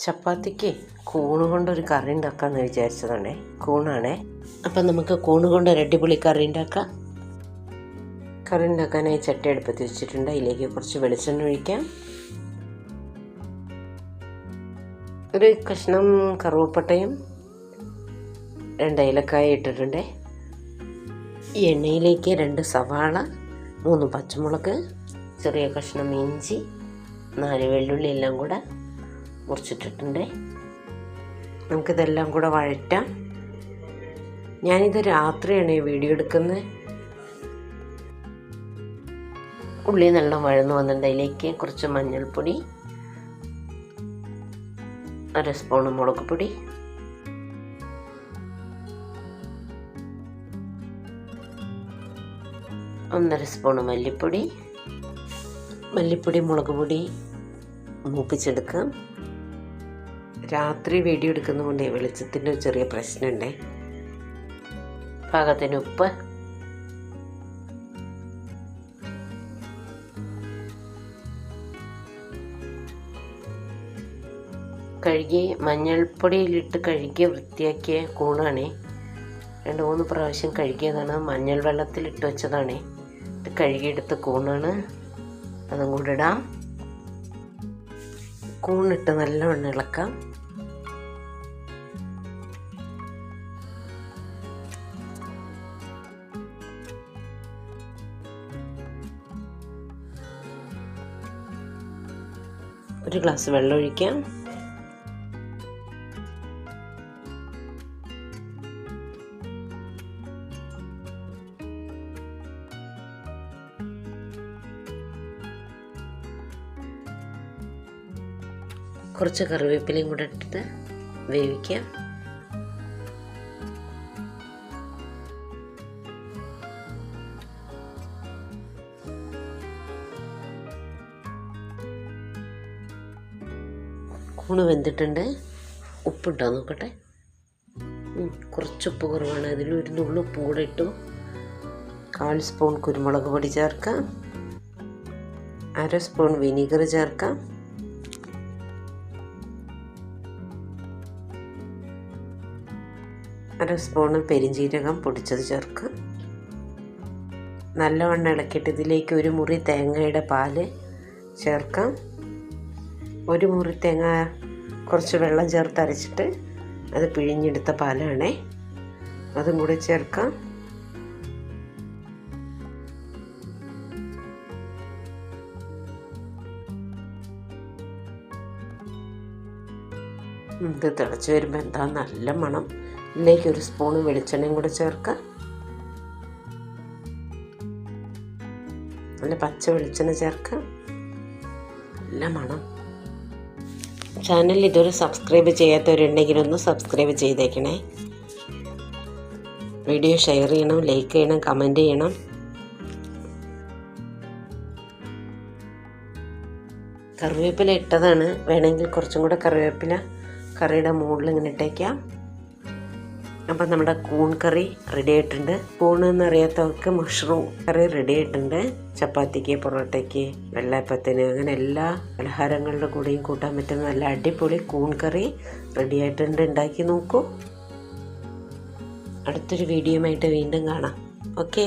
ചപ്പാത്തിക്ക് കൂണ് കൊണ്ടൊരു കറി ഉണ്ടാക്കാമെന്ന് വിചാരിച്ചതാണേ. കൂണാണേ. അപ്പം നമുക്ക് കൂണ് കൊണ്ട് ഒരു അടിപൊളി കറി ഉണ്ടാക്കാം. കറി ഉണ്ടാക്കാനായി ചട്ടി അടുപ്പത്ത് വെച്ചിട്ടുണ്ട്. അതിലേക്ക് കുറച്ച് വെളിച്ചെണ്ണ ഒഴിക്കാം. ഒരു കഷ്ണം കറുവപ്പട്ടയും രണ്ട് ഏലക്കായ ഇട്ടിട്ടുണ്ട്. ഈ എണ്ണയിലേക്ക് രണ്ട് സവാള മൂന്ന് പച്ചമുളക് ചെറിയ കഷ്ണം ഇഞ്ചി നാല് വെള്ളുള്ളി എല്ലാം കൂടെ മുറിച്ചിട്ടിട്ടുണ്ട്. നമുക്കിതെല്ലാം കൂടെ വഴറ്റാം. ഞാനിത് രാത്രിയാണ് ഈ വീഡിയോ എടുക്കുന്നത്. ഉള്ളി നല്ല വഴന്ന് വന്നിട്ടുണ്ട്. അതിലേക്ക് കുറച്ച് മഞ്ഞൾപ്പൊടി അര സ്പൂൺ മുളക് പൊടി. ഒന്നര സ്പൂൺ മല്ലിപ്പൊടി. മല്ലിപ്പൊടി മുളക് പൊടി മൂപ്പിച്ചെടുക്കാം. രാത്രി വീഡിയോ എടുക്കുന്നതുകൊണ്ട് വെളിച്ചത്തിന്റെ ഒരു ചെറിയ പ്രശ്നമുണ്ടേ. പാകത്തിന് ഉപ്പ്. കഴുകി മഞ്ഞൾപ്പൊടിയിലിട്ട് കഴുകി വൃത്തിയാക്കിയ കൂണാണ്. രണ്ട് മൂന്ന് പ്രാവശ്യം കഴുകിയതാണ്. മഞ്ഞൾ വെള്ളത്തിലിട്ട് വെച്ചതാണേ. ഇത് കഴുകിയെടുത്ത കൂണാണ്. അതും കൂടെ ഇടാം. കൂണിട്ട് നല്ലവണ്ണം ഇളക്കാം. ഒരു ഗ്ലാസ് വെള്ളം ഒഴിക്കാം. കുറച്ച് കറിവേപ്പിലയും കൂടെ ഇട്ടിട്ട് വേവിക്കാം. കൂണ് വെന്തിട്ടുണ്ട്. ഉപ്പുണ്ടോ നോക്കട്ടെ. കുറച്ച് ഉപ്പ് കുറവാണ്. അതിൽ ഒരു നുള്ളു ഉപ്പ് കൂടെ ഇട്ടു. കാൽ സ്പൂൺ കുരുമുളക് പൊടി ചേർക്കാം. അര സ്പൂൺ വിനീഗർ ചേർക്കാം. അര സ്പൂണ് പെരിഞ്ജീരകം പൊടിച്ചത് ചേർക്കുക നല്ലവണ്ണം ഇളക്കിയിട്ട് ഇതിലേക്ക് ഒരു മുറി തേങ്ങയുടെ പാൽ ചേർക്കാം. ഒരു മുറി തേങ്ങ കുറച്ച് വെള്ളം ചേർത്ത് അരച്ചിട്ട് അത് പിഴിഞ്ഞെടുത്ത പാലാണേ. അതും കൂടി ചേർക്കാം. ഇത് തിളച്ച് വരുമ്പോൾ എന്താ നല്ല മണം. ഇതിലേക്ക് ഒരു സ്പൂൺ വെളിച്ചെണ്ണയും കൂടെ ചേർക്കാം. നല്ല പച്ച വെളിച്ചെണ്ണ ചേർക്കാം. നല്ല മണം. ചാനൽ ഇതുവരെ സബ്സ്ക്രൈബ് ചെയ്യാത്തവരുണ്ടെങ്കിൽ ഒന്ന് സബ്സ്ക്രൈബ് ചെയ്തേക്കണേ. വീഡിയോ ഷെയർ ചെയ്യണം ലൈക്ക് ചെയ്യണം കമന്റ് ചെയ്യണം. കറിവേപ്പില ഇട്ടതാണ്. വേണമെങ്കിൽ കുറച്ചും കൂടെ കറിവേപ്പില കറിയുടെ മുകളിൽ ഇങ്ങനെ ഇട്ടേക്കാം. അപ്പം നമ്മുടെ കൂൺ കറി റെഡി ആയിട്ടുണ്ട്. കൂൺ എന്നറിയാത്തവർക്ക് മഷ്റൂം കറി റെഡി ആയിട്ടുണ്ട്. ചപ്പാത്തിക്ക് പൊറോട്ടയ്ക്ക് വെള്ളയപ്പത്തിന് അങ്ങനെ എല്ലാ പലഹാരങ്ങളുടെ കൂടെയും കൂട്ടാൻ പറ്റുന്ന നല്ല അടിപൊളി കൂൺ കറി റെഡി ആയിട്ടുണ്ട്. ഉണ്ടാക്കി നോക്കൂ. അടുത്തൊരു വീഡിയോ ആയിട്ട് വീണ്ടും കാണാം. ഓക്കെ